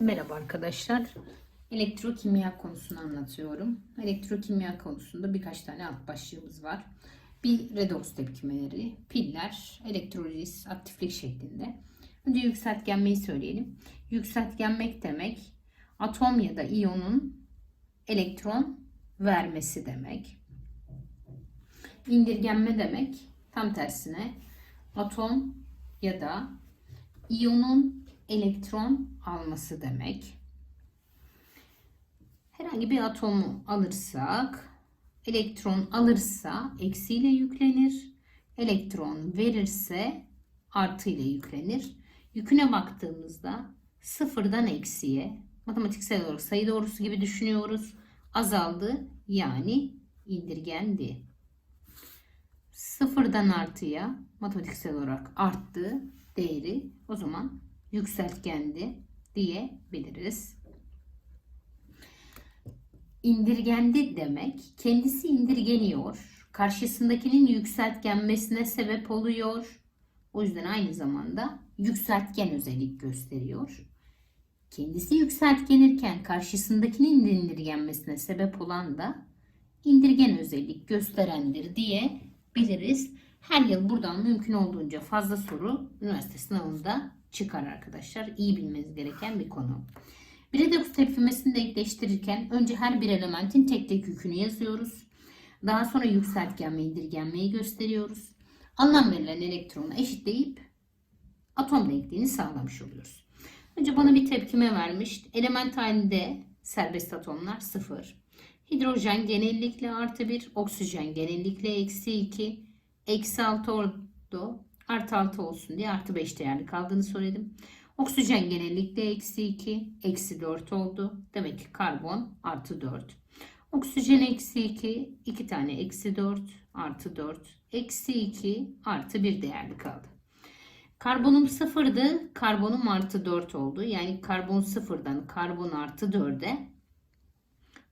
Merhaba arkadaşlar. Elektrokimya konusunu anlatıyorum. Elektrokimya konusunda birkaç tane alt başlığımız var. Bir redoks tepkimeleri, piller, elektroliz, aktiflik şeklinde. Önce yükseltgenmeyi söyleyelim. Yükseltgenmek demek atom ya da iyonun elektron vermesi demek. İndirgenme demek tam tersine atom ya da iyonun elektron alması demek. Herhangi bir atomu alırsak, elektron alırsa eksiyle yüklenir, elektron verirse artı ile yüklenir. Yüküne baktığımızda sıfırdan eksiye, matematiksel olarak sayı doğrusu gibi düşünüyoruz. Azaldı yani indirgendi. Sıfırdan artıya matematiksel olarak arttı değeri o zaman yükseltgendi diyebiliriz. İndirgendi demek kendisi indirgeniyor. Karşısındakinin yükseltgenmesine sebep oluyor. O yüzden aynı zamanda yükseltgen özellik gösteriyor. Kendisi yükseltgenirken karşısındakinin indirgenmesine sebep olan da indirgen özellik gösterendir diyebiliriz. Her yıl buradan mümkün olduğunca fazla soru üniversite sınavında çıkar arkadaşlar. İyi bilmeniz gereken bir konu. Bir redoks tepkimesini denkleştirirken önce her bir elementin tek tek yükünü yazıyoruz. Daha sonra yükseltgen ve indirgenmeyi gösteriyoruz. Anlam verilen elektronu eşitleyip atom denkliğini sağlamış oluyoruz. Önce bana bir tepkime vermiş. Element halinde serbest atomlar 0. Hidrojen genellikle artı 1, oksijen genellikle eksi 2, eksi 6 oldu. Artı 6 olsun diye artı 5 değerli kaldığını söyledim. Oksijen genellikle eksi 2, eksi 4 oldu. Demek ki karbon artı 4. Oksijen eksi 2, 2 tane eksi 4 artı 4. Eksi 2 artı 1 değerli kaldı. Karbonum sıfırdı. Karbonum artı 4 oldu. Yani karbon sıfırdan karbon artı 4'e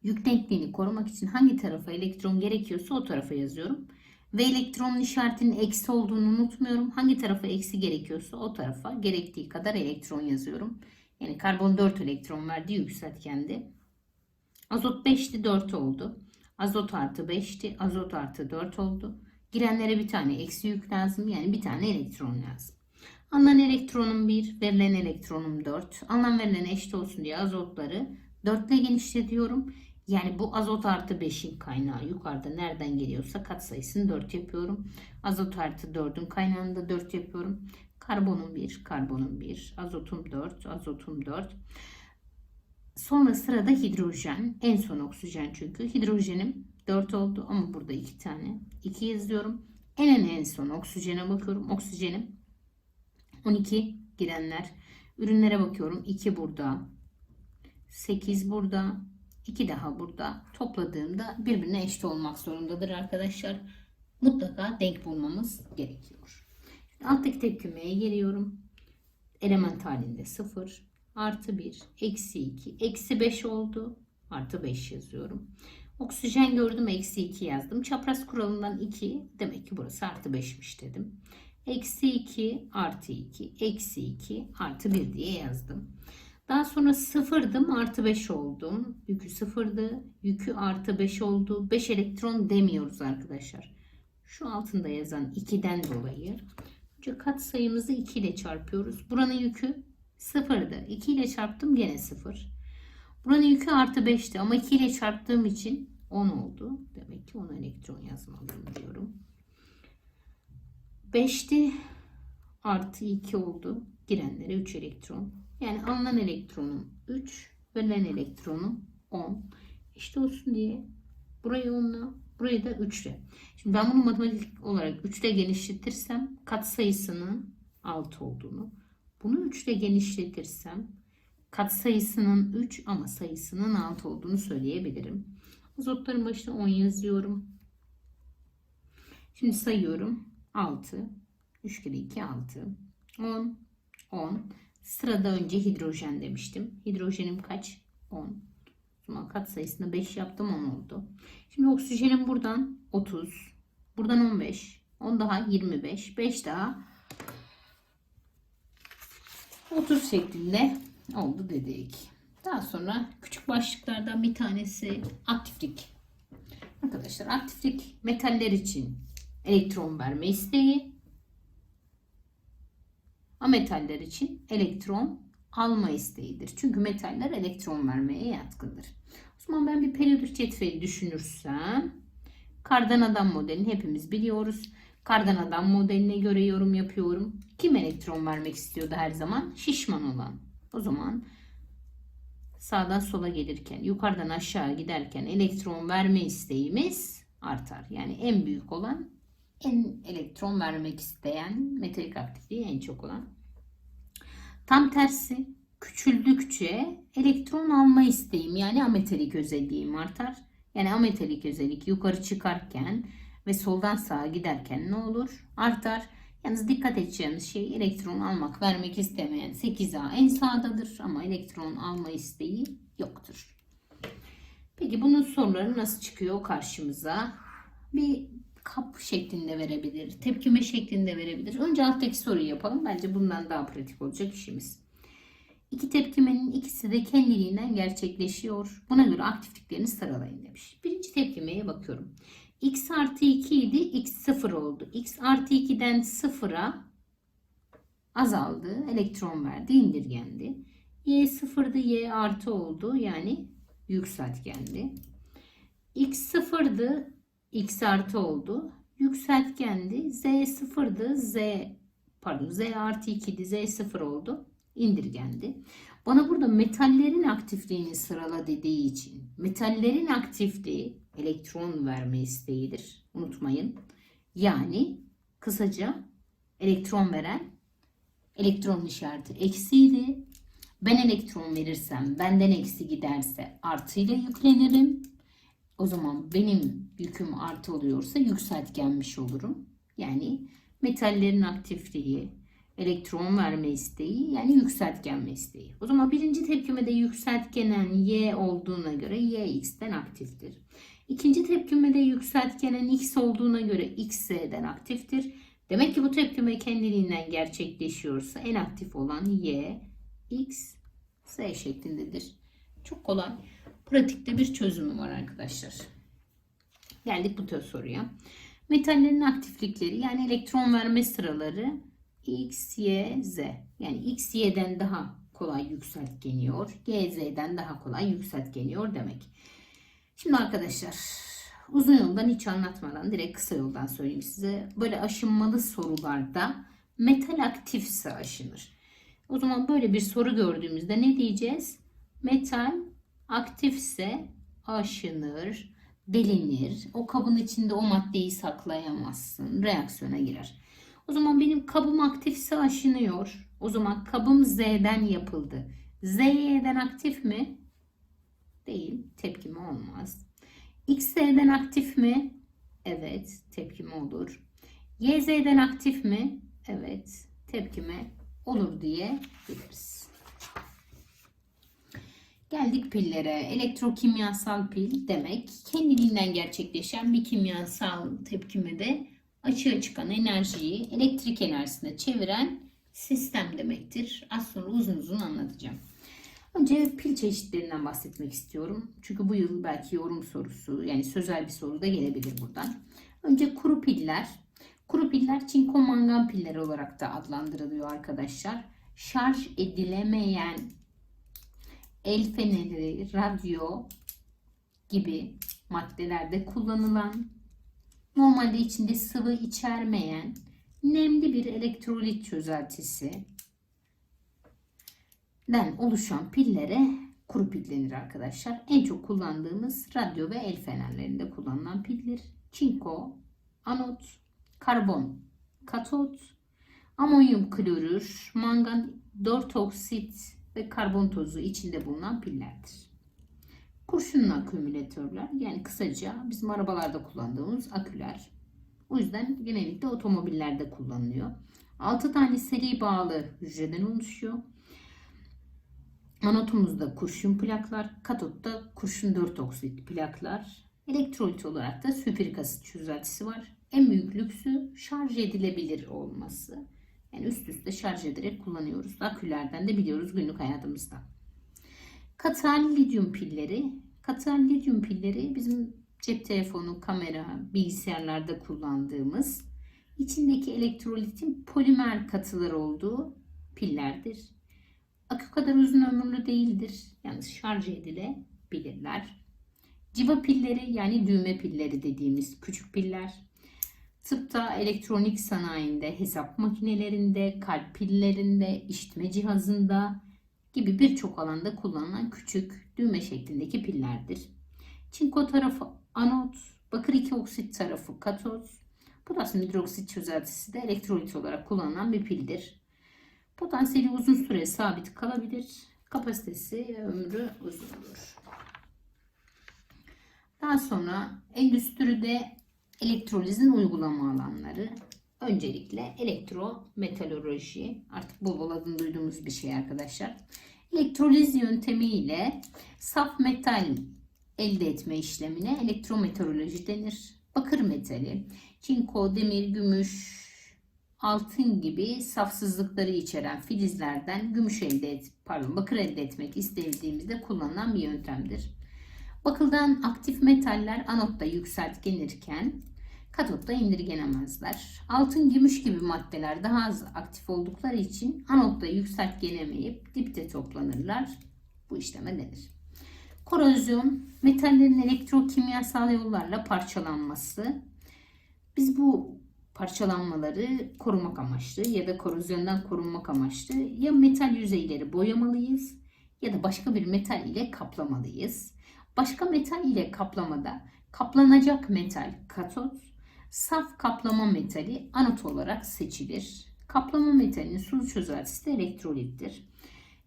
yük denkliğini korumak için hangi tarafa elektron gerekiyorsa o tarafa yazıyorum. Ve elektronun işaretinin eksi olduğunu unutmuyorum. Hangi tarafa eksi gerekiyorsa o tarafa gerektiği kadar elektron yazıyorum. Yani karbon 4 elektron verdi yükseltgendi. Azot 5'ti 4 oldu. Azot artı 5'ti. Azot artı 4 oldu. Girenlere bir tane eksi yük lazım. Yani bir tane elektron lazım. Alınan elektronum 1, verilen elektronum 4. Alınan verilen eşit olsun diye azotları 4 ile genişletiyorum. Yani bu azot artı 5'in kaynağı yukarıda nereden geliyorsa katsayısını 4 yapıyorum. Azot artı 4'ün kaynağını da 4 yapıyorum. Karbonum 1, karbonum 1, azotum 4, azotum 4. Sonra sırada hidrojen. En son oksijen çünkü. Hidrojenim 4 oldu ama burada 2 tane. 2 yazıyorum. En en en son oksijene bakıyorum. Oksijenim 12 girenler. Ürünlere bakıyorum. 2 burada. 8 burada. 2 daha burada. Topladığımda birbirine eşit olmak zorundadır arkadaşlar. Mutlaka denk bulmamız gerekiyor. Şimdi alttaki tepkimeye geliyorum. Element halinde 0. Artı 1. Eksi 2. Eksi 5 oldu. Artı 5 yazıyorum. Oksijen gördüm. Eksi 2 yazdım. Çapraz kuralından 2. Demek ki burası artı 5'miş dedim. Eksi 2 artı 2. Eksi 2 artı 1 diye yazdım. Daha sonra sıfırdım artı 5 oldum. Yükü sıfırdı. Yükü artı 5 oldu. 5 elektron demiyoruz arkadaşlar. Şu altında yazan 2'den dolayı. Önce kat sayımızı 2 ile çarpıyoruz. Buranın yükü sıfırdı. 2 ile çarptım gene sıfır. Buranın yükü artı 5'ti ama 2 ile çarptığım için 10 oldu. Demek ki 10 elektron yazmalıyım diyorum. 5'ti artı 2 oldu. Girenlere 3 elektron. Yani alınan elektronum 3, verilen elektronum 10. İşte olsun diye burayı 10'la, burayı da 3 ile. Şimdi ben bunu matematik olarak 3 ile genişletirsem kat sayısının 6 olduğunu, bunu 3 ile genişletirsem kat sayısının 3 ama sayısının 6 olduğunu söyleyebilirim. Azotların başına 10 yazıyorum. Şimdi sayıyorum. 6, 3 kere 2 6, 10, 10. Sırada önce hidrojen demiştim. Hidrojenim kaç? 10. O zaman kat sayısını 5 yaptım 10 oldu. Şimdi oksijenim buradan 30. Buradan 15. 10 daha 25. 5 daha 30 şeklinde oldu dedik. Daha sonra küçük başlıklardan bir tanesi aktiflik. Arkadaşlar aktiflik metaller için elektron verme isteği. Ametaller için elektron alma isteğidir. Çünkü metaller elektron vermeye yatkındır. O zaman ben bir periyodik cetveli düşünürsem kardan adam modelini hepimiz biliyoruz. Kardan adam modeline göre yorum yapıyorum. Kim elektron vermek istiyordu her zaman? Şişman olan. O zaman sağdan sola gelirken, yukarıdan aşağı giderken elektron verme isteğimiz artar. Yani en büyük olan en elektron vermek isteyen metalik aktifliği en çok olan. Tam tersi küçüldükçe elektron alma isteğim yani ametalik özelliğim artar. Yani ametalik özellik yukarı çıkarken ve soldan sağa giderken ne olur? Artar. Yalnız dikkat edeceğimiz şey elektron almak, vermek istemeyen 8A en sağdadır ama elektron alma isteği yoktur. Peki bunun soruları nasıl çıkıyor karşımıza? Bir kap şeklinde verebilir, tepkime şeklinde verebilir. Önce alttaki soruyu yapalım. Bence bundan daha pratik olacak işimiz. İki tepkimenin ikisi de kendiliğinden gerçekleşiyor. Buna göre aktifliklerini sıralayın demiş. Birinci tepkimeye bakıyorum. x artı 2 idi, x 0 oldu. x artı 2'den 0'a azaldı, elektron verdi, indirgendi. y sıfırdı, y artı oldu yani yükseltgendi. x sıfırdı, x artı oldu. Yükseltgendi. Z sıfırdı. Z pardon Z artı 2'di. Z sıfır oldu. indirgendi. Bana burada metallerin aktifliğini sırala dediği için metallerin aktifliği elektron verme isteğidir. Unutmayın. Yani kısaca elektron veren elektron işareti eksiydi. Ben elektron verirsem benden eksi giderse artıyla yüklenirim. O zaman benim yüküm artı oluyorsa yükseltgenmiş olurum. Yani metallerin aktifliği, elektron verme isteği yani yükseltgenme isteği. O zaman birinci tepkimede yükseltgenen Y olduğuna göre Y X'ten aktiftir. İkinci tepkimede yükseltgenen X olduğuna göre X Z'den aktiftir. Demek ki bu tepkime kendiliğinden gerçekleşiyorsa en aktif olan Y, X, Z şeklindedir. Çok kolay. Pratikte bir çözümü var arkadaşlar. Geldik bu soruya. Metallerin aktiflikleri yani elektron verme sıraları X, Y, Z. Yani X, Y'den daha kolay yükseltgeniyor. Y, Z'den daha kolay yükseltgeniyor demek. Şimdi arkadaşlar uzun yoldan hiç anlatmadan direkt kısa yoldan söyleyeyim size. Böyle aşınmalı sorularda metal aktifse aşınır. O zaman böyle bir soru gördüğümüzde ne diyeceğiz? Metal aktifse aşınır, delinir. O kabın içinde o maddeyi saklayamazsın. Reaksiyona girer. O zaman benim kabım aktifse aşınıyor. O zaman kabım Z'den yapıldı. Z aktif mi? Değil. Tepkime olmaz. X aktif mi? Evet. Tepkime olur. Y aktif mi? Evet. Tepkime olur diye biliriz. Geldik pillere. Elektrokimyasal pil demek kendiliğinden gerçekleşen bir kimyasal tepkimede açığa çıkan enerjiyi elektrik enerjisine çeviren sistem demektir. Az sonra uzun uzun anlatacağım. Önce pil çeşitlerinden bahsetmek istiyorum. Çünkü bu yıl belki yorum sorusu yani sözel bir soru da gelebilir buradan. Önce kuru piller. Kuru piller çinko mangan pilleri olarak da adlandırılıyor arkadaşlar. Şarj edilemeyen el feneri, radyo gibi maddelerde kullanılan, normalde içinde sıvı içermeyen nemli bir elektrolit çözeltisi den oluşan pillere kuru pil denir arkadaşlar. En çok kullandığımız radyo ve el fenerlerinde kullanılan pildir. Çinko, anot, karbon, katot, amonyum klorür, mangan 4 oksit ve karbon tozu içinde bulunan pillerdir. Kurşunlu akümülatörler yani kısaca bizim arabalarda kullandığımız aküler. O yüzden genellikle otomobillerde kullanılıyor. 6 tane seri bağlı hücreden oluşuyor. Anotumuzda kurşun plaklar, katotta kurşun 4 oksit plaklar. Elektrolit olarak da sülfürik asit çözeltisi var. En büyük lüksü şarj edilebilir olması. Yani üst üste şarj ederek kullanıyoruz. Akülerden de biliyoruz günlük hayatımızda. Katal lityum pilleri. Katal lityum pilleri bizim cep telefonu, kamera, bilgisayarlarda kullandığımız içindeki elektrolitin polimer katılar olduğu pillerdir. Akü kadar uzun ömürlü değildir. Yalnız şarj edilebilirler. Civa pilleri yani düğme pilleri dediğimiz küçük piller. Tıpta, elektronik sanayinde, hesap makinelerinde, kalp pillerinde, işitme cihazında gibi birçok alanda kullanılan küçük düğme şeklindeki pillerdir. Çinko tarafı anot, bakır 2 oksit tarafı katot, potasyum hidroksit çözeltisi de elektrolit olarak kullanılan bir pildir. Potansiyeli uzun süre sabit kalabilir. Kapasitesi ömrü uzundur. Daha sonra endüstride elektrolizin uygulama alanları. Öncelikle elektrometalurji. Artık bol bol adını duyduğumuz bir şey arkadaşlar. Elektroliz yöntemiyle saf metal elde etme işlemine elektrometalurji denir. Bakır metali, çinko, demir, gümüş, altın gibi safsızlıkları içeren filizlerden gümüş elde et, pardon bakır elde etmek istediğimizde kullanılan bir yöntemdir. Bakıldan aktif metaller anotta yükseltgenirken katotta indirgenemezler. Altın, gümüş gibi maddeler daha az aktif oldukları için anotta yükseltgenemeyip dipte toplanırlar. Bu işleme denir. Korozyon, metallerin elektrokimyasal yollarla parçalanması. Biz bu parçalanmaları korumak amaçlı ya da korozyondan korunmak amaçlı ya metal yüzeyleri boyamalıyız ya da başka bir metal ile kaplamalıyız. Başka metal ile kaplamada kaplanacak metal katot, saf kaplama metali anot olarak seçilir. Kaplama metalinin sulu çözeltisi de elektrolittir.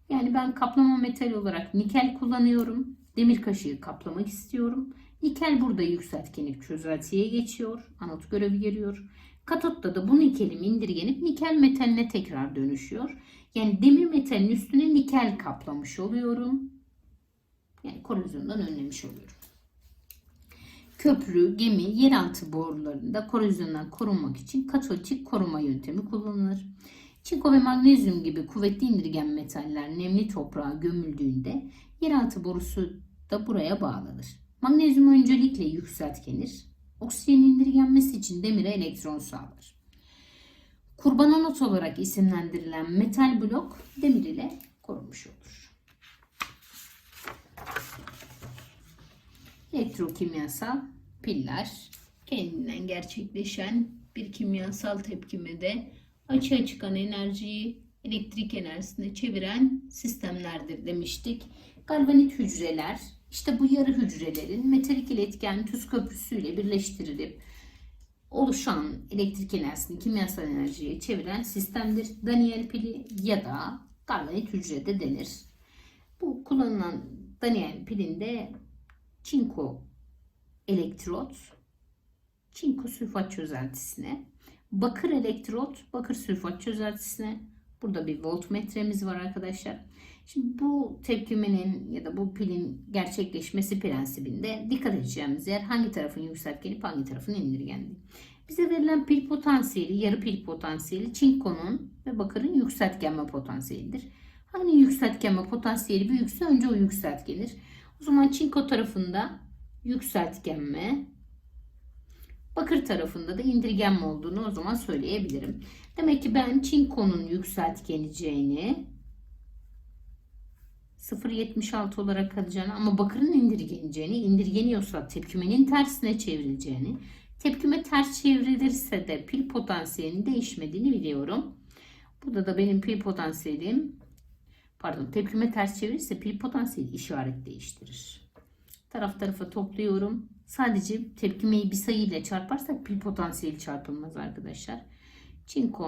Yani ben kaplama metal olarak nikel kullanıyorum. Demir kaşığı kaplamak istiyorum. Nikel burada yükseltgenip çözeltiye geçiyor. Anot görevi görüyor. Katotta da bu nikelim indirgenip nikel metaline tekrar dönüşüyor. Yani demir metalin üstüne nikel kaplamış oluyorum. Yani korozyondan önlemiş oluyorum. Köprü, gemi, yeraltı borularında korozyondan korunmak için katolitik koruma yöntemi kullanılır. Çinko ve magnezyum gibi kuvvetli indirgen metaller nemli toprağa gömüldüğünde yeraltı borusu da buraya bağlanır. Magnezyum öncelikle yükseltgenir. Oksijenin indirgenmesi için demire elektron sağlar. Kurban anot olarak isimlendirilen metal blok demir ile korunmuş olur. Elektrokimyasal piller kendinden gerçekleşen bir kimyasal tepkimede açığa çıkan enerjiyi elektrik enerjisine çeviren sistemlerdir demiştik. Galvanit hücreler işte bu yarı hücrelerin metalik iletken tuz köprüsüyle birleştirilip oluşan elektrik enerjisini kimyasal enerjiye çeviren sistemdir. Daniel pili ya da galvanit hücre de denir. Bu kullanılan Daniel pilinde çinko elektrot, çinko sülfat çözeltisine, bakır elektrot, bakır sülfat çözeltisine. Burada bir voltmetremiz var arkadaşlar. Şimdi bu tepkimenin ya da bu pilin gerçekleşmesi prensibinde dikkat edeceğimiz yer hangi tarafın yükseltgenip hangi tarafın indirgendiği. Bize verilen pil potansiyeli, yarı pil potansiyeli çinkonun ve bakırın yükseltgenme potansiyelidir. Hani yükseltgenme potansiyeli büyükse önce o yükseltgenir. O zaman çinko tarafında yükseltgenme, bakır tarafında da indirgenme olduğunu o zaman söyleyebilirim. Demek ki ben çinkonun yükseltgeneceğini 0.76 olarak kalacağını ama bakırın indirgeneceğini, indirgeniyorsa tepkimenin tersine çevrileceğini, tepkime ters çevrilirse de pil potansiyelinin değişmediğini biliyorum. Burada da benim pil potansiyelim pardon tepkime ters çevirirse pil potansiyeli işaret değiştirir. Taraf tarafa topluyorum. Sadece tepkimeyi bir sayı ile çarparsak pil potansiyeli çarpılmaz arkadaşlar. Çinko